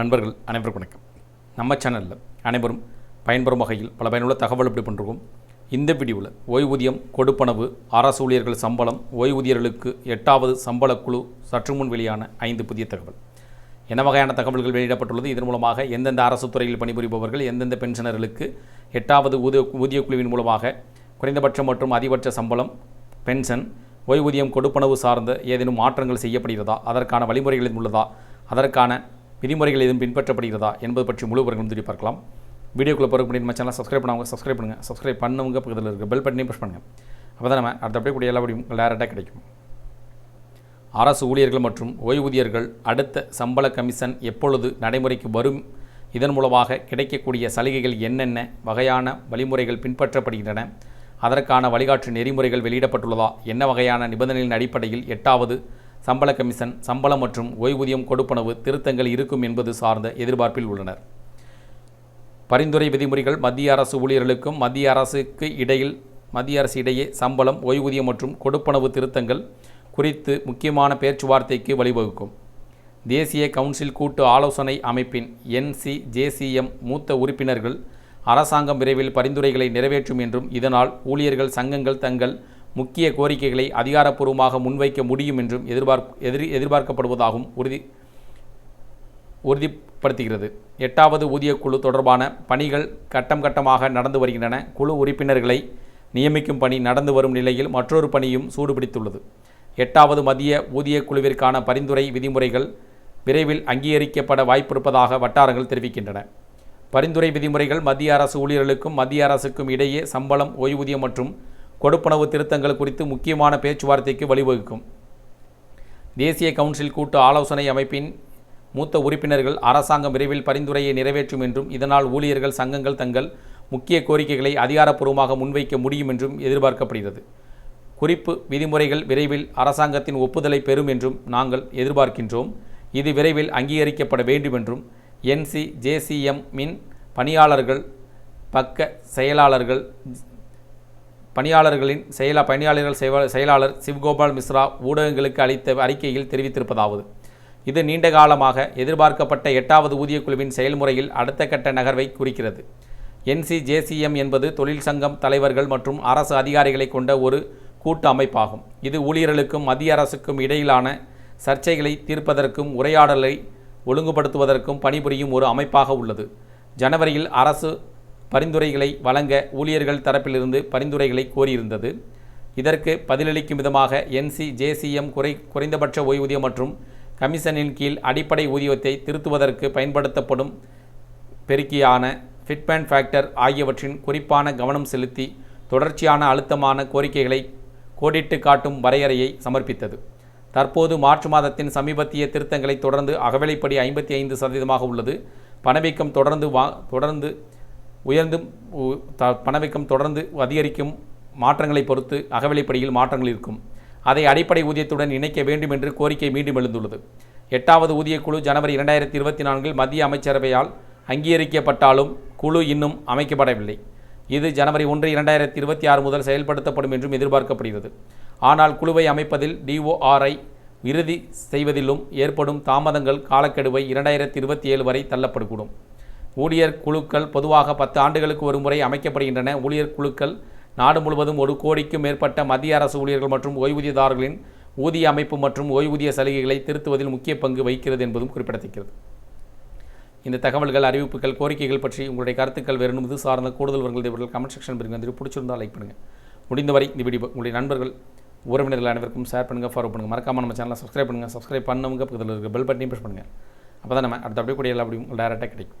நண்பர்கள் அனைவருக்கும் வணக்கம். நம்ம சேனலில் அனைவரும் பயன்பெறும் வகையில் பல பயனுள்ள தகவல் எப்படி பண்ணுறோம் இந்த வீடியோவில் ஓய்வூதியம் கொடுப்பனவு அரசு ஊழியர்கள் சம்பளம் ஓய்வூதியர்களுக்கு எட்டாவது சம்பள குழு சற்று முன் வெளியான ஐந்து புதிய தகவல். என்ன வகையான தகவல்கள் வெளியிடப்பட்டுள்ளது? இதன் மூலமாக எந்தெந்த அரசு துறையில் பணிபுரிபவர்கள் எந்தெந்த பென்ஷனர்களுக்கு எட்டாவது ஊதிய ஊதிய குழுவின் மூலமாக குறைந்தபட்ச மற்றும் அதிகபட்ச சம்பளம் பென்ஷன் ஓய்வூதியம் கொடுப்பனவு சார்ந்த ஏதேனும் மாற்றங்கள் செய்யப்படுகிறதா? அதற்கான வழிமுறைகள் உள்ளதா? அதற்கான விதிமுறைகள் எதுவும் பின்பற்றப்படுகிறதா என்பது பற்றி முழு விவரங்களும் திரும்பி பார்க்கலாம். வீடியோக்குள்ளே போகிற முடியும் நம்ம சேனல் சப்ஸ்கிரைப் பண்ணவங்க சப்ஸ்கிரைப் பண்ணுங்கள் சப்ஸ்கிரைப் பண்ணவங்க பக்கத்தில் இருக்க பெல் பட்டனையும் ப்ரெஸ் பண்ணுங்கள் அப்போ தான் நம்ம அடுத்த அப்படியே கூடிய எல்லா வீடியும் டேரெக்டாக கிடைக்கும். அரசு ஊழியர்கள் மற்றும் ஓய்வூதியர்கள் அடுத்த சம்பள கமிஷன் எப்பொழுது நடைமுறைக்கு வரும்? இதன் மூலமாக கிடைக்கக்கூடிய சலுகைகள் என்னென்ன? வகையான வழிமுறைகள் பின்பற்றப்படுகின்றன? அதற்கான வழிகாட்டு நெறிமுறைகள் வெளியிடப்பட்டுள்ளதா? என்ன வகையான நிபந்தனைகளின் அடிப்படையில் எட்டாவது சம்பள கமிஷன் சம்பளம் மற்றும் ஓய்வூதியம் கொடுப்பனவு திருத்தங்கள் இருக்கும் என்பது சார்ந்த எதிர்பார்ப்பில் உள்ளனர். பரிந்துரை விதிமுறைகள் மத்திய அரசு ஊழியர்களுக்கும் மத்திய அரசுக்கு இடையில் மத்திய அரசு இடையே சம்பளம் ஓய்வூதியம் மற்றும் கொடுப்பனவு திருத்தங்கள் குறித்து முக்கியமான பேச்சுவார்த்தைக்கு வழிவகுக்கும். தேசிய கவுன்சில் கூட்டு ஆலோசனை அமைப்பின் என்சிஜேசிஎம் மூத்த உறுப்பினர்கள் அரசாங்கம் விரைவில் பரிந்துரைகளை நிறைவேற்றும் என்றும் இதனால் ஊழியர்கள் சங்கங்கள் தங்கள் முக்கிய கோரிக்கைகளை அதிகாரப்பூர்வமாக முன்வைக்க முடியும் என்றும் எதிர்பார்ப் எதிர் எதிர்பார்க்கப்படுவதாகவும் உறுதி உறுதிப்படுத்துகிறது. எட்டாவது ஊதியக்குழு தொடர்பான பணிகள் கட்டம் கட்டமாக நடந்து வருகின்றன. குழு உறுப்பினர்களை நியமிக்கும் பணி நடந்து வரும் நிலையில் மற்றொரு பணியும் சூடுபிடித்துள்ளது. எட்டாவது மத்திய ஊதியக்குழுவிற்கான பரிந்துரை விதிமுறைகள் விரைவில் அங்கீகரிக்கப்பட வாய்ப்பிருப்பதாக வட்டாரங்கள் தெரிவிக்கின்றன. பரிந்துரை விதிமுறைகள் மத்திய அரசு ஊழியர்களுக்கும் மத்திய அரசுக்கும் இடையே சம்பளம் ஓய்வூதியம் மற்றும் கொடுப்பனவு திருத்தங்கள் குறித்து முக்கியமான பேச்சுவார்த்தைக்கு வழிவகுக்கும். தேசிய கவுன்சில் கூட்டு ஆலோசனை அமைப்பின் மூத்த உறுப்பினர்கள் அரசாங்கம் விரைவில் பரிந்துரையை நிறைவேற்றும் என்றும் இதனால் ஊழியர்கள் சங்கங்கள் தங்கள் முக்கிய கோரிக்கைகளை அதிகாரப்பூர்வமாக முன்வைக்க முடியும் என்றும் எதிர்பார்க்கப்படுகிறது. குறிப்பு விதிமுறைகள் விரைவில் அரசாங்கத்தின் ஒப்புதலை பெறும் என்றும் நாங்கள் எதிர்பார்க்கின்றோம். இது விரைவில் அங்கீகரிக்கப்பட வேண்டும் என்றும் என்சி ஜேசிஎம் மின் பணியாளர்கள் பக்க செயலாளர்கள் பணியாளர்களின் செயலா பணியாளர்கள் செயலாளர் சிவ்கோபால் மிஸ்ரா ஊடகங்களுக்கு அளித்த அறிக்கையில் தெரிவித்திருப்பதாவது. இது நீண்ட காலமாக எதிர்பார்க்கப்பட்ட எட்டாவது ஊதியக்குழுவின் செயல்முறையில் அடுத்த கட்ட நகர்வை குறிக்கிறது. என்சிஜேசிஎம் என்பது தொழிற்சங்கம் தலைவர்கள் மற்றும் அரசு அதிகாரிகளை கொண்ட ஒரு கூட்டு அமைப்பாகும். இது ஊழியர்களுக்கும் மத்திய அரசுக்கும் இடையிலான சர்ச்சைகளை தீர்ப்பதற்கும் உரையாடலை ஒழுங்குபடுத்துவதற்கும் பணிபுரியும் ஒரு அமைப்பாக உள்ளது. ஜனவரியில் அரசு பரிந்துரைகளை வழங்க ஊழியர்கள் தரப்பிலிருந்து பரிந்துரைகளை கோரியிருந்தது. இதற்கு பதிலளிக்கும் விதமாக என்சி ஜேசிஎம் குறை குறைந்தபட்ச ஓய்வூதியம் மற்றும் கமிஷனின் கீழ் அடிப்படை ஊதியத்தை திருத்துவதற்கு பயன்படுத்தப்படும் பெருக்கியான ஃபிட்மேன் ஃபேக்டர் ஆகியவற்றின் குறிப்பான கவனம் செலுத்தி தொடர்ச்சியான அழுத்தமான கோரிக்கைகளை கோடிட்டு காட்டும் வரையறையை சமர்ப்பித்தது. தற்போது மார்ச் மாதத்தின் சமீபத்திய திருத்தங்களை தொடர்ந்து அகவிலைப்படி ஐம்பத்தி ஐந்து சதவீதமாக உள்ளது. பணவீக்கம் தொடர்ந்து வா தொடர்ந்து உயர்ந்தும் த- பணவீக்கம் தொடர்ந்து அதிகரிக்கும் மாற்றங்களை பொறுத்து அகவிலைப்படியில் மாற்றங்கள் இருக்கும். அதை அடிப்படை ஊதியத்துடன் இணைக்க வேண்டும் என்று கோரிக்கை மீண்டும் எழுந்துள்ளது. எட்டாவது ஊதியக்குழு ஜனவரி இரண்டாயிரத்தி இருபத்தி நான்கில் மத்திய அமைச்சரவையால் அங்கீகரிக்கப்பட்டாலும் குழு இன்னும் அமைக்கப்படவில்லை. இது ஜனவரி ஒன்று இரண்டாயிரத்தி இருபத்தி ஆறு முதல் செயல்படுத்தப்படும் என்றும் எதிர்பார்க்கப்படுகிறது. ஆனால் குழுவை அமைப்பதில் டிஓஆர்ஐ இறுதி செய்வதிலும் ஏற்படும் தாமதங்கள் காலக்கெடுவை இரண்டாயிரத்தி இருபத்தி ஏழு வரை தள்ளப்படக்கூடும் ஊழியர் குழுக்கள் பொதுவாக பத்து ஆண்டுகளுக்கு ஒரு முறை அமைக்கப்படுகின்றன. ஊழியர் குழுக்கள் நாடு முழுவதும் ஒரு கோடிக்கும் மேற்பட்ட மத்திய அரசு ஊழியர்கள் மற்றும் ஓய்வூதியதாரர்களின் ஊதிய அமைப்பு மற்றும் ஓய்வூதிய சலுகைகளை திருத்துவதில் முக்கிய பங்கு வகிக்கிறது என்பதும் குறிப்பிடத்தக்கது. இந்த தகவல்கள் அறிவிப்புகள் கோரிக்கைகள் பற்றி உங்களுடைய கருத்துக்கள் வேறும் இது சார்ந்த கூடுதல் விவரங்கள் இவர்கள் கமெண்ட் செக்ஷன் பிரிங்க வந்து பிடிச்சிருந்தால் லைக் பண்ணுங்கள் முடிந்தவரை இந்த வீடியோ உங்களுடைய நண்பர்கள் உறவினர்கள் அனைவருக்கும் ஷேர் பண்ணுங்கள் ஃபாலோ பண்ணுங்கள் மறக்காமல் நம்ம சேனலை சப்ஸ்கிரைப் பண்ணுங்கள் சப்ஸ்கிரைப் பண்ணவங்க பக்கத்தில் இருக்க பெல் பட்டனையும் ப்ரெஸ் பண்ணுங்கள் அப்போ தான் நம்ம அடுத்த அப்படியே கூட எல்லா அப்படியும் டேரெக்டாக கிடைக்கும்.